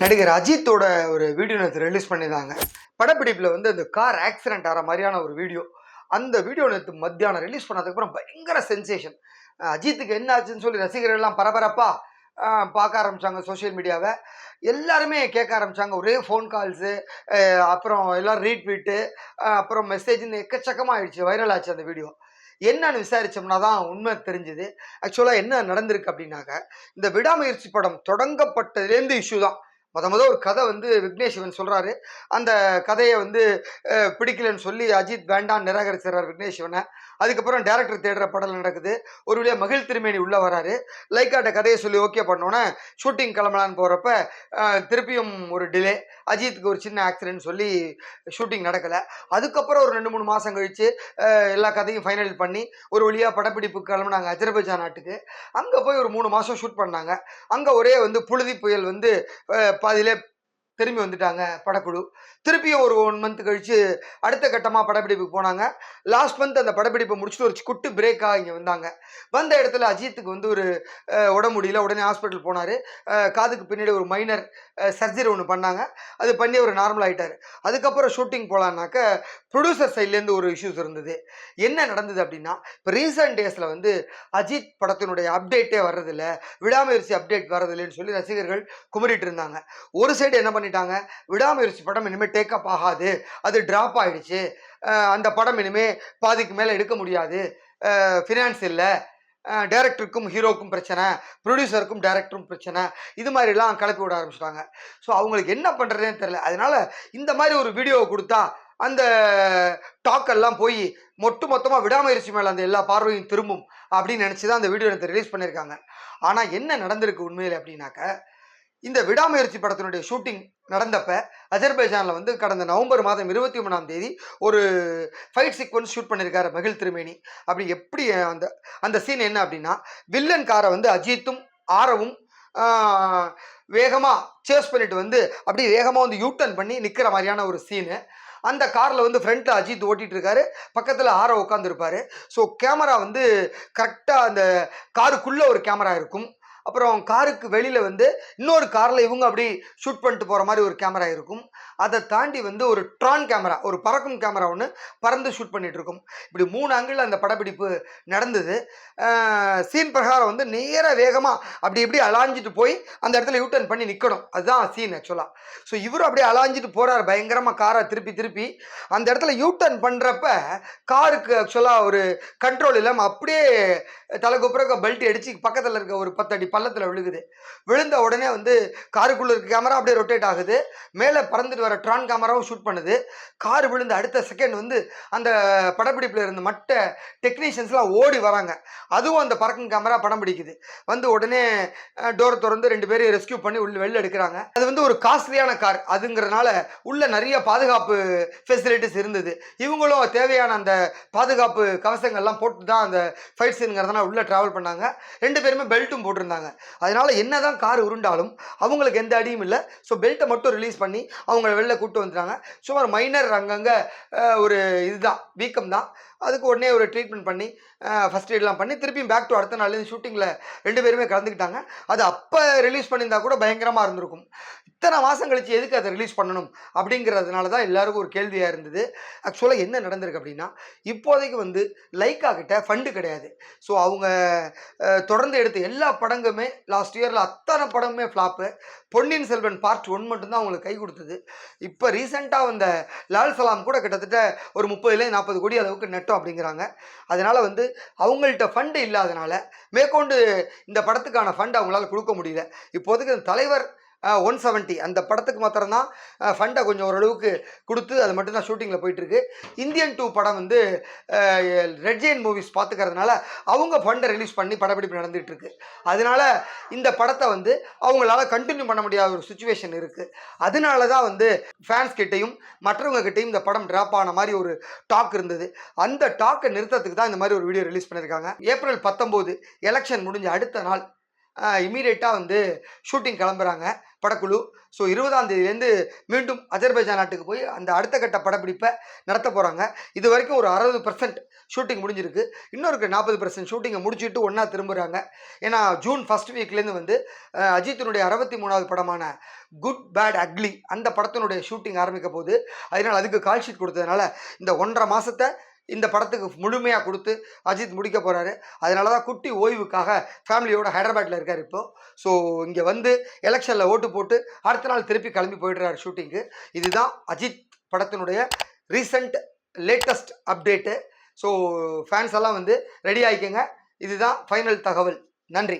நடிகர் அஜித்தோட ஒரு வீடியோ நேற்று ரிலீஸ் பண்ணியிருந்தாங்க. படப்பிடிப்பில் வந்து அந்த கார் ஆக்சிடென்ட் ஆகிற மாதிரியான ஒரு வீடியோ அந்த வீடியோ நேற்று மத்தியானம் ரிலீஸ் பண்ணதுக்கப்புறம் பயங்கர சென்சேஷன் அஜித்துக்கு என்ன ஆச்சுன்னு சொல்லி ரசிகர்கள்லாம் பரபரப்பாக பார்க்க ஆரம்பிச்சாங்க சோஷியல் மீடியாவை எல்லாருமே கேட்க ஆரம்பிச்சாங்க. ஒரே ஃபோன் கால்ஸு அப்புறம் எல்லாம் ரீட்வீட்டு அப்புறம் மெசேஜ்னு எக்கச்சக்கமாக ஆயிடுச்சு வைரல் ஆச்சு அந்த வீடியோ என்னன்னு விசாரிச்சோம்னா தான் உண்மை தெரிஞ்சுது. ஆக்சுவலாக என்ன நடந்திருக்கு அப்படின்னாக்க இந்த விடாமுயற்சி படம் தொடங்கப்பட்டதுலேருந்து இஷ்யூ தான். முத முத ஒரு கதை வந்து விக்னேஷ்வன் சொல்கிறாரு அந்த கதையை வந்து பிடிக்கலன்னு சொல்லி அஜித் வேண்டாம் நிராகரிச்சிடறாரு விக்னேஷ்வனை அதுக்கப்புறம் டேரக்டர் தேடுற படம் நடக்குது. ஒரு வழியாக மகிழ் திருமேனி உள்ளே வராரு. லைக்காட்ட கதையை சொல்லி ஓகே பண்ணோன்னே ஷூட்டிங் கிளம்பலான்னு போகிறப்ப திருப்பியும் ஒரு டிலே அஜித்துக்கு ஒரு சின்ன ஆக்சிடென்ட் சொல்லி ஷூட்டிங் நடக்கலை. அதுக்கப்புறம் ஒரு ரெண்டு மூணு மாதம் கழித்து எல்லா கதையும் ஃபைனல் பண்ணி ஒரு வழியாக படப்பிடிப்பு கிளம்புனாங்க அஜர்பைஜான் நாட்டுக்கு. அங்கே போய் ஒரு மூணு மாதம் ஷூட் பண்ணாங்க. அங்கே ஒரே வந்து புழுதி புயல் வந்து അപ്പം അതിലെ திரும்பி வந்துட்டாங்க படக்குழு. திருப்பியும் ஒரு ஒன் மந்த் கழித்து அடுத்த கட்டமாக படப்பிடிப்புக்கு போனாங்க. லாஸ்ட் மந்த் அந்த படப்பிடிப்பை முடிச்சுட்டு ஒரு குட்டு பிரேக்காக இங்கே வந்தாங்க. வந்த இடத்துல அஜித்துக்கு வந்து ஒரு உடம்பு முடியல. உடனே ஹாஸ்பிட்டல் போனார். காதுக்கு பின்னாடி ஒரு மைனர் சர்ஜரி ஒன்று பண்ணாங்க. அது பண்ணி அவர் நார்மல் ஆகிட்டார் அதுக்கப்புறம் ஷூட்டிங் போகலான்னாக்க ப்ரொடியூசர் சைட்லேருந்து ஒரு இஷ்யூஸ் இருந்தது. என்ன நடந்தது அப்படின்னா இப்போ ரீசெண்ட் டேஸில் வந்து அஜித் படத்தினுடைய அப்டேட்டே வர்றதில்லை. விடாமுயற்சி அப்டேட் வர்றதில்லைன்னு சொல்லி ரசிகர்கள் குமரிட்டு இருந்தாங்க. ஒரு சைடு என்ன பண்ணிட்டாங்க. விடாமுயற்சி படம் இனிமேல் டேக்கப் ஆகாது. அது ட்ராப் ஆகிடுச்சு அந்த படம் இனிமேல் பாதிக்கு மேலே எடுக்க முடியாது. ஃபினான்ஸ் இல்லை. டேரக்டருக்கும் ஹீரோக்கும் பிரச்சனை. ப்ரொடியூசருக்கும் டேரக்டரும் பிரச்சனை. இது மாதிரிலாம் கிளப்பி விட ஆரம்பிச்சிட்டாங்க. ஸோ அவங்களுக்கு என்ன பண்ணுறதுன்னு தெரில அதனால் இந்த மாதிரி ஒரு வீடியோவை கொடுத்தா அந்த டாக்கெல்லாம் போய் மொட்டு மொத்தமாக விடாமுயற்சி மேலே அந்த எல்லா பார்வையும் திரும்பும் அப்படின்னு நினச்சி தான் அந்த வீடியோ எடுத்து ரிலீஸ் பண்ணியிருக்காங்க. ஆனால் என்ன நடந்திருக்கு உண்மையில் அப்படின்னாக்க இந்த விடாமுயற்சி படத்தினுடைய ஷூட்டிங் நடந்தப்ப அஜர்பைஜானில் வந்து கடந்த நவம்பர் மாதம் இருபத்தி மூணாம் தேதி ஒரு ஃபைட் சீக்வன்ஸ் ஷூட் பண்ணியிருக்காரு மகிழ் திருமேனி. அப்படி எப்படி அந்த அந்த சீன் என்ன அப்படின்னா வில்லன் காரை வந்து அஜித்தும் ஆரவும் வேகமாக சேஸ் பண்ணிட்டு வந்து அப்படியே வேகமாக வந்து யூட்டர்ன் பண்ணி நிற்கிற மாதிரியான ஒரு சீனு அந்த காரில் வந்து ஃப்ரண்ட்டில் அஜித் ஓட்டிகிட்டு இருக்காரு பக்கத்தில் ஆரோ உட்காந்துருப்பாரு ஸோ கேமரா வந்து கரெக்டாக அந்த காருக்குள்ளே ஒரு கேமரா இருக்கும். அப்புறம் காருக்கு வெளியில் வந்து இன்னொரு காரில் இவங்க அப்படி ஷூட் பண்ணிட்டு போகிற மாதிரி ஒரு கேமரா இருக்கும். அதை தாண்டி வந்து ஒரு ட்ரான் கேமரா ஒரு பறக்கும் கேமரா ஒன்று பறந்து ஷூட் பண்ணிட்டு இருக்கும். இப்படி மூணு ஆங்கிள் அந்த படப்பிடிப்பு நடந்தது. சீன் பிரகாரம் வந்து நேராக வேகமாக அப்படி இப்படி அலாஞ்சிட்டு போய் அந்த இடத்துல யூட்டர்ன் பண்ணி நிற்கணும் அதுதான் சீன் ஆக்சுவலாக ஸோ இவரும் அப்படியே அலாஞ்சிட்டு போகிறார் பயங்கரமாக காரை திருப்பி திருப்பி. அந்த இடத்துல யூட்டர்ன் பண்ணுறப்ப காருக்கு ஆக்சுவலாக ஒரு கண்ட்ரோல் இல்லாமல் அப்படியே தலைக்குப்புறக்க பெல்ட் அடித்து பக்கத்தில் இருக்க ஒரு பத்தடி பள்ளத்தில் விழுகுது. விழுந்த உடனே வந்து காருக்குள்ளே இருக்க கேமரா அப்படியே ரொட்டேட் ஆகுது. மேலே பறந்துட்டு வர ட்ரான் கேமராவும் ஷூட் பண்ணுது. கார் விழுந்த அடுத்த செகண்ட் வந்து அந்த படப்பிடிப்பில் இருந்த மற்ற டெக்னீஷியன்ஸ்லாம் ஓடி வராங்க. அதுவும் அந்த பறக்கும் கேமரா படம் பிடிக்குது. வந்து உடனே டோர் திறந்து ரெண்டு பேரையும் ரெஸ்கியூ பண்ணி உள்ள வெளில எடுக்கிறாங்க. அது வந்து ஒரு காஸ்ட்லியான கார் அதுங்கிறனால உள்ள நிறைய பாதுகாப்பு ஃபெசிலிட்டிஸ் இருந்தது. இவங்களும் தேவையான அந்த பாதுகாப்பு கவசங்கள்லாம் போட்டு தான் அந்த ஃபைட் சீனுங்கிறதுனால உள்ளே ட்ராவல் பண்ணாங்க. ரெண்டு பேருமே பெல்ட்டும் போட்டிருந்தாங்க. அதனால என்னதான் கார் உருண்டாலும் அவங்களுக்கு எந்த அடியும் இல்லை. ஸோ பெல்ட்டை மட்டும் ரிலீஸ் பண்ணி அவங்கள வெளில கூப்பிட்டு வந்துட்டாங்க. சுமார் மைனர் அங்கங்கே ஒரு இதுதான் வீக்கம் தான் அதுக்கு உடனே ஒரு ட்ரீட்மெண்ட் பண்ணி ஃபஸ்ட் எய்ட்லாம் பண்ணி திருப்பியும் பேக் டு அடுத்த நாள்லேருந்து ஷூட்டிங்கில் ரெண்டு பேருமே கலந்துக்கிட்டாங்க. அது அப்போ ரிலீஸ் பண்ணியிருந்தா கூட பயங்கரமாக இருந்திருக்கும். இத்தனை மாதம் கழித்து எதுக்கு அதை ரிலீஸ் பண்ணணும் அப்படிங்கிறதுனால தான் எல்லாருக்கும் ஒரு கேள்வியாக இருந்தது. ஆக்சுவலாக என்ன நடந்திருக்கு அப்படின்னா இப்போதைக்கு வந்து லைக்கா கிட்ட ஃபண்டு கிடையாது. ஸோ அவங்க தொடர்ந்து எடுத்த எல்லா படங்களுமே லாஸ்ட் இயரில் அத்தனை படமுமே flop Ponniyin Selvan part one மட்டும்தான் அவங்களுக்கு கை கொடுத்தது. இப்போ ரீசெண்டாக வந்த லால் சலாம் கூட கிட்டத்தட்ட ஒரு முப்பதுலேருந்து நாற்பது கோடி அளவுக்கு கட்டும் அப்படிங்கிறாங்க. அதனால் வந்து அவங்கள்ட்ட ஃபண்டு இல்லாதனால மேற்கொண்டு இந்த படத்துக்கான ஃபண்ட் அவங்களால கொடுக்க முடியல. இப்போதைக்கு தலைவர் ஒன் செவன்ட்டி அந்த படத்துக்கு மாத்திரம்தான் ஃபண்டை கொஞ்சம் ஓரளவுக்கு கொடுத்து அது மட்டும்தான் ஷூட்டிங்கில் போயிட்டுருக்கு. இந்தியன் டூ படம் வந்து ரெட் ஜெயின் மூவிஸ் பார்த்துக்கறதுனால அவங்க ஃபண்டை ரிலீஸ் பண்ணி படப்பிடிப்பு நடந்துகிட்ருக்கு அதனால் அதனால இந்த படத்தை வந்து அவங்களால கண்டினியூ பண்ண முடியாத ஒரு சுச்சுவேஷன் இருக்குது அதனால தான் வந்து ஃபேன்ஸ் கிட்டேயும் மற்றவங்க கிட்டேயும் இந்த படம் ட்ராப் ஆன மாதிரி ஒரு டாக் இருந்தது. அந்த டாக்கை நிறுத்தத்துக்கு தான் இந்த மாதிரி ஒரு வீடியோ ரிலீஸ் பண்ணியிருக்காங்க. ஏப்ரல் பத்தொம்போது எலெக்ஷன் முடிஞ்ச அடுத்த நாள். இமீடியட்டாக வந்து ஷூட்டிங் கிளம்புறாங்க படக்குழு. ஸோ இருபதாம் தேதியிலேருந்து மீண்டும் அஜர்பைஜான் நாட்டுக்கு போய் அந்த அடுத்த கட்ட படப்பிடிப்பை நடத்த போகிறாங்க இது வரைக்கும் ஒரு அறுபது பர்சன்ட் ஷூட்டிங் முடிஞ்சிருக்கு. இன்னொருக்கு நாற்பது பர்சன்ட் ஷூட்டிங்கை முடிச்சுட்டு ஒன்றா திரும்புகிறாங்க ஏன்னா ஜூன் ஃபஸ்ட் வீக்லேருந்து வந்து அஜித்தினுடைய அறுபத்தி மூணாவது படமான குட் பேட் அக்லி அந்த படத்தினுடைய ஷூட்டிங் ஆரம்பிக்க போகுது. அதனால் அதுக்கு கால்ஷீட் கொடுத்ததுனால இந்த ஒன்றரை மாதத்தை இந்த படத்துக்கு முழுமையாக கொடுத்து அஜித் முடிக்க போகிறாரு அதனால தான் குட்டி ஓய்வுக்காக ஃபேமிலியோட ஹைதராபாத்தில் இருக்கார் இப்போது ஸோ இங்கே வந்து எலெக்ஷனில் ஓட்டு போட்டு அடுத்த நாள் திருப்பி கிளம்பி போயிடுறாரு ஷூட்டிங்கு இதுதான் அஜித் படத்தினுடைய recent latest update. So fans எல்லாம் வந்து ரெடி ஆகிக்கங்க இதுதான் ஃபைனல் தகவல். நன்றி.